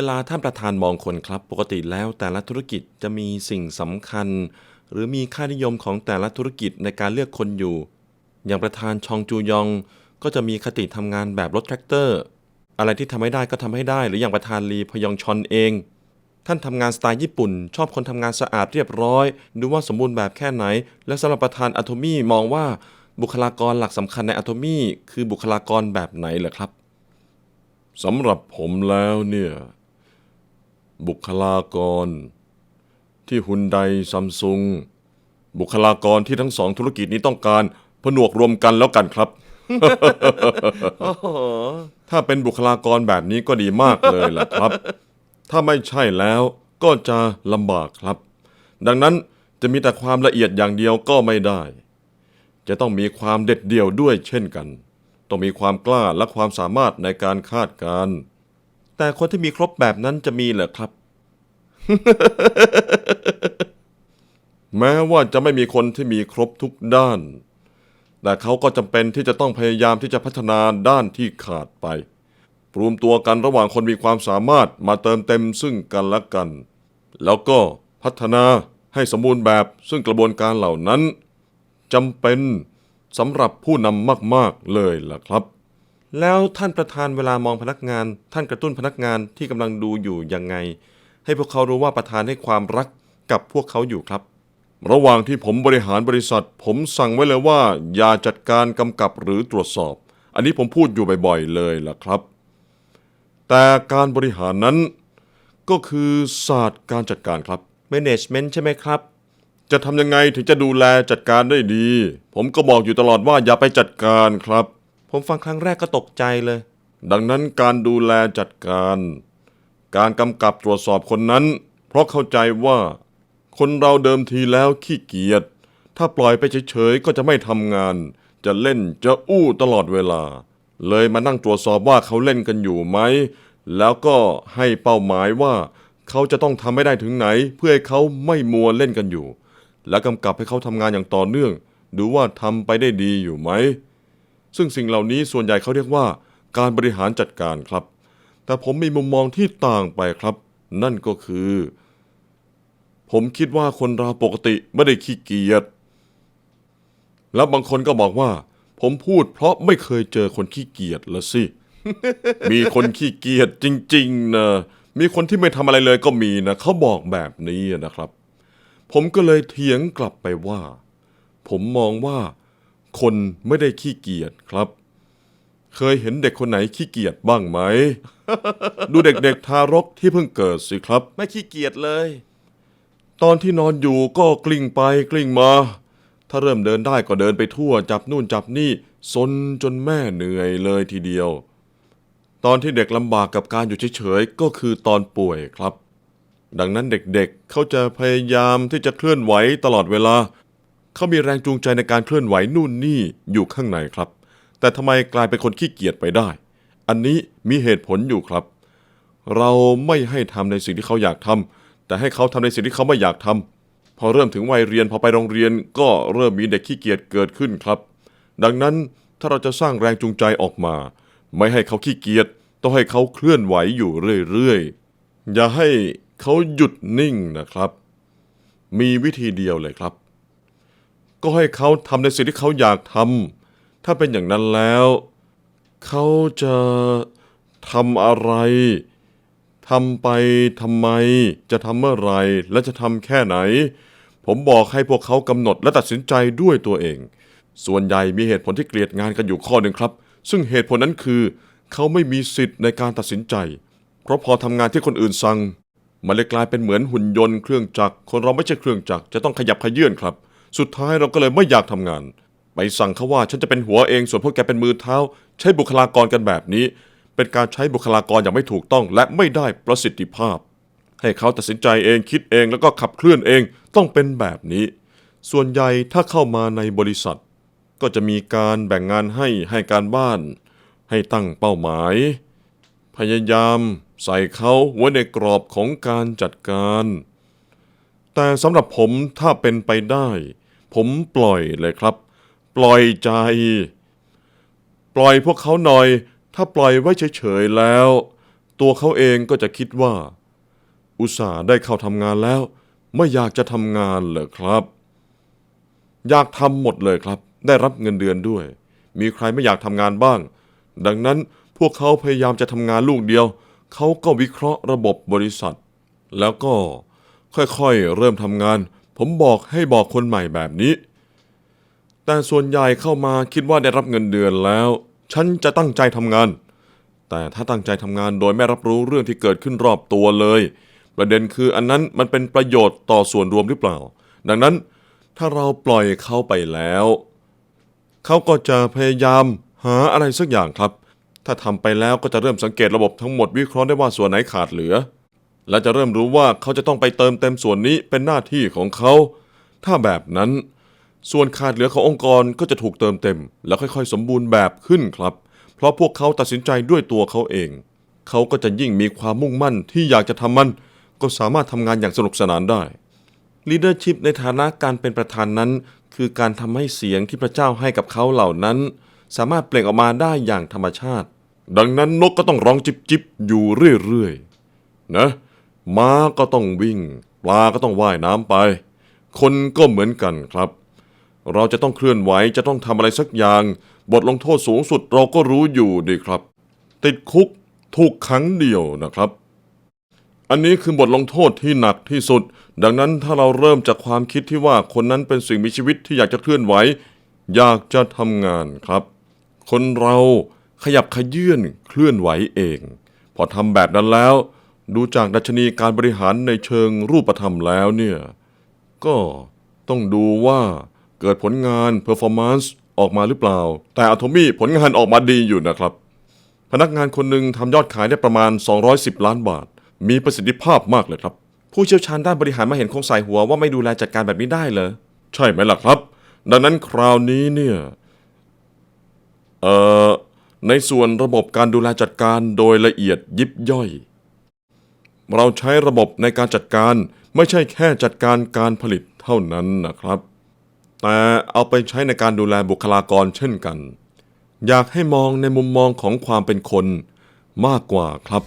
เวลาท่านประธานมองคนครับ ปกติแล้วแต่ละธุรกิจจะมีสิ่งสำคัญ หรือมีค่านิยมของแต่ละธุรกิจในการเลือกคนอยู่ อย่างประธานชองจูยองก็จะมีคติทำงานแบบรถแทรกเตอร์ อะไรที่ทำไม่ได้ก็ทำให้ได้ หรืออย่างประธานลีพยองชอนเอง ท่านทำงานสไตล์ญี่ปุ่น ชอบคนทำงานสะอาดเรียบร้อย ดูว่าสมบูรณ์แบบแค่ไหน และสำหรับประธานอะโทมี่มองว่าบุคลากรหลักสำคัญในอะโทมี่คือบุคลากรแบบไหนเหรอครับสำหรับผมแล้วเนี่ย บุคลากร ที่ฮุนไดซัมซุงบุคลากรที่ทั้งสองธุรกิจนี้ต้องการผนวกรวมกันแล้วกันครับ ถ้าเป็นบุคลากรแบบนี้ก็ดีมากเลยล่ะครับ ถ้าไม่ใช่แล้วก็จะลำบากครับ ดังนั้นจะมีแต่ความละเอียดอย่างเดียวก็ไม่ได้ จะต้องมีความเด็ดเดี่ยวด้วยเช่นกัน ต้องมีความกล้าและความสามารถในการคาดการณ์ แต่คนที่มีครบแบบนั้นจะมีเหรอครับ แม้ว่าจะไม่มีคนที่มีครบทุกด้าน แต่เขาก็จำเป็นที่จะต้องพยายามที่จะพัฒนาด้านที่ขาดไป รวมตัวกันระหว่างคนมีความสามารถมาเติมเต็มซึ่งกันและกัน แล้วก็พัฒนาให้สมบูรณ์แบบซึ่งกระบวนการเหล่านั้นจำเป็นสำหรับผู้นำมาก ๆ เลยล่ะครับ แล้วท่านประธานเวลามองพนักงาน ท่านกระตุ้นพนักงานที่กำลังดูอยู่ยังไง ให้พวกเขารู้ว่าประธานให้ความรักกับพวกเขาอยู่ครับ ระหว่างที่ผมบริหารบริษัท ผมสั่งไว้เลยว่า อย่าจัดการกำกับหรือตรวจสอบ อันนี้ผมพูดอยู่บ่อยๆเลยล่ะครับ แต่การบริหารนั้น ก็คือศาสตร์การจัดการครับ management ใช่ไหมครับ จะทำยังไงถึงจะดูแลจัดการได้ดี ผมก็บอกอยู่ตลอดว่าอย่าไปจัดการครับ ผมฟังครั้งแรกก็ตกใจเลย ดังนั้นการดูแลจัดการ การกำกับตรวจสอบคนนั้น เพราะเข้าใจว่า คนเราเดิมทีแล้วขี้เกียจถ้าปล่อยไปเฉยๆก็จะไม่ทำงาน จะเล่นจะอู้ตลอดเวลา เลยมานั่งตรวจสอบว่าเขาเล่นกันอยู่ไหม แล้วก็ให้เป้าหมายว่า เขาจะต้องทำให้ได้ถึงไหน เพื่อให้เขาไม่มัวเล่นกันอยู่ และกำกับให้เขาทำงานอย่างต่อเนื่อง ดูว่าทำไปได้ดีอยู่ไหม ซึ่งสิ่งเหล่านี้ส่วนใหญ่เขาเรียกว่า การบริหารจัดการครับ แต่ผมมีมุมมองที่ต่างไปครับ นั่นก็คือ ผมคิดว่าคนเราปกติไม่ได้ขี้เกียจแล้วบางคนก็บอกว่า ผมพูดเพราะไม่เคยเจอคนขี้เกียจละสิ มีคนขี้เกียจจริงๆนะมีคนที่ไม่ทำอะไรเลยก็มีนะเขาบอกแบบนี้นะครับ ผมก็เลยเถียงกลับไปว่า ผมมองว่า คนไม่ได้ขี้เกียจครับ เคยเห็นเด็กคนไหนขี้เกียจบ้างไหม ดูเด็กๆทารกที่เพิ่งเกิดสิครับ ไม่ขี้เกียจเลย ตอนที่นอนอยู่ก็กลิ้งไปกลิ้งมา ถ้าเริ่มเดินได้ก็เดินไปทั่วจับนู่นจับนี่ซนจนแม่เหนื่อยเลยทีเดียว ตอนที่เด็กลำบากกับการอยู่เฉยๆก็คือตอนป่วยครับ ดังนั้นเด็กๆเเขาจะพยายามที่จะเคลื่อนไหวตลอดเวลา เขามีแรงจูงใจในการเคลื่อนไหวนู่นนี่อยู่ข้างในครับ แต่ทำไมกลายเป็นคนขี้เกียจไปได้ อันนี้มีเหตุผลอยู่ครับ เราไม่ให้ทำในสิ่งที่เขาอยากทำแต่ให้เขาทำในสิ่งที่เขาไม่อยากทำพอเริ่มถึงวัยเรียนพอไปโรงเรียนก็เริ่มมีเด็กขี้เกียจเกิดขึ้นครับ ดังนั้นถ้าเราจะสร้างแรงจูงใจออกมา ไม่ให้เขาขี้เกียจต้องให้เขาเคลื่อนไหวอยู่เรื่อยๆอย่าให้เขาหยุดนิ่งนะครับ มีวิธีเดียวเลยครับ ก็ให้เขาทำในสิ่งที่เขาอยากทำถ้าเป็นอย่างนั้นแล้ว เขาจะทำอะไรทำไปทำไม จะทำเมื่อไรและจะทำแค่ไหน ผมบอกให้พวกเขากำหนดและตัดสินใจด้วยตัวเอง ส่วนใหญ่มีเหตุผลที่เกลียดงานกันอยู่ข้อหนึ่งครับ ซึ่งเหตุผลนั้นคือ เขาไม่มีสิทธิ์ในการตัดสินใจ เพราะพอทำงานที่คนอื่นสั่งมันเลยกลายเป็นเหมือนหุ่นยนต์เครื่องจักรคนเราไม่ใช่เครื่องจักรจะต้องขยับขยื่นครับ สุดท้ายเราก็เลยไม่อยากทำงาน ไปสั่งเขาว่าฉันจะเป็นหัวเองส่วนพวกแกเป็นมือเท้า ใช้บุคลากรกันแบบนี้ เป็นการใช้บุคลากรอย่างไม่ถูกต้องและไม่ได้ประสิทธิภาพ ให้เขาตัดสินใจเองคิดเองแล้วก็ขับเคลื่อนเองต้องเป็นแบบนี้ ส่วนใหญ่ถ้าเข้ามาในบริษัท ก็จะมีการแบ่งงานให้ให้การบ้าน ให้ตั้งเป้าหมาย พยายามใส่เขาไว้ในกรอบของการจัดการ แต่สำหรับผมถ้าเป็นไปได้ ผมปล่อยเลยครับ ปล่อยใจ ปล่อยพวกเขาหน่อย ถ้าปล่อยไว้เฉยๆแล้ว ตัวเขาเองก็จะคิดว่า อุตส่าห์ได้เข้าทำงานแล้ว ไม่อยากจะทำงานเหรอครับ อยากทำหมดเลยครับ ได้รับเงินเดือนด้วย มีใครไม่อยากทำงานบ้าง ดังนั้นพวกเขาพยายามจะทำงานลูกเดียว เขาก็วิเคราะห์ระบบบริษัท แล้วก็ ค่อยๆ เริ่มทำงาน ผมบอกให้บอกคนใหม่แบบนี้ แต่ส่วนใหญ่เข้ามาคิดว่าได้รับเงินเดือนแล้ว ฉันจะตั้งใจทำงาน แต่ถ้าตั้งใจทำงานโดยไม่รับรู้เรื่องที่เกิดขึ้นรอบตัวเลย ประเด็นคืออันนั้นมันเป็นประโยชน์ต่อส่วนรวมหรือเปล่า ดังนั้นถ้าเราปล่อยเขาไปแล้ว เขาก็จะพยายามหาอะไรสักอย่างครับ ถ้าทำไปแล้วก็จะเริ่มสังเกตระบบทั้งหมดวิเคราะห์ได้ว่าส่วนไหนขาดเหลือ และจะเริ่มรู้ว่าเขาจะต้องไปเติมเต็มส่วนนี้เป็นหน้าที่ของเขา ถ้าแบบนั้น ส่วนขาดเหลือขององค์กรก็จะถูกเติมเต็ม แล้วค่อยๆ สมบูรณ์แบบขึ้นครับ เพราะพวกเขาตัดสินใจด้วยตัวเขาเอง เขาก็จะยิ่งมีความมุ่งมั่นที่อยากจะทำมัน ก็สามารถทำงานอย่างสนุกสนานได้ leadership ในฐานะการเป็นประธานนั้น คือการทำให้เสียงที่พระเจ้าให้กับเขาเหล่านั้น สามารถเปล่งออกมาได้อย่างธรรมชาติ ดังนั้นนกก็ต้องร้องจิบจิบอยู่เรื่อยๆนะ ม้าก็ต้องวิ่ง ปลาก็ต้องว่ายน้ำไป คนก็เหมือนกันครับ เราจะต้องเคลื่อนไหวจะต้องทำอะไรสักอย่าง บทลงโทษสูงสุดเราก็รู้อยู่ดีครับ ติดคุกถูกขังเดียวนะครับ อันนี้คือบทลงโทษที่หนักที่สุด ดังนั้นถ้าเราเริ่มจากความคิดที่ว่าคนนั้นเป็นสิ่งมีชีวิตที่อยากจะเคลื่อนไหวอยากจะทำงานครับ คนเราขยับขยื่นเคลื่อนไหวเอง พอทำแบบนั้นแล้ว ดูจากดัชนีการบริหารในเชิงรูปธรรมแล้วเนี่ย ก็ต้องดูว่าเกิดผลงาน performance ออกมาหรือเปล่า แต่อะโทมี่ผลงานออกมาดีอยู่นะครับ พนักงานคนหนึ่งทำยอดขายได้ประมาณ 210 ล้านบาท มีประสิทธิภาพมากเลยครับ ผู้เชี่ยวชาญด้านบริหารมาเห็นคงใส่หัวว่าไม่ดูแลจัดการแบบนี้ได้เหรอ ใช่ไหมล่ะครับ ดังนั้นคราวนี้เนี่ย เอ่อ ในส่วนระบบการดูแลจัดการโดยละเอียดยิบย่อย เราใช้ระบบในการจัดการไม่ใช่แค่จัดการการผลิตเท่านั้นนะครับ แต่เอาไปใช้ในการดูแลบุคลากรเช่นกัน อยากให้มองในมุมมองของความเป็นคนมากกว่าครับ